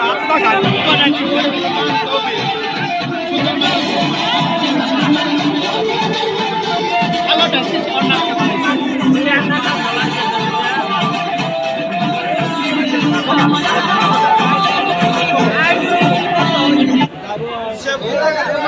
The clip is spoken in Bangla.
রাস্তা Polícia.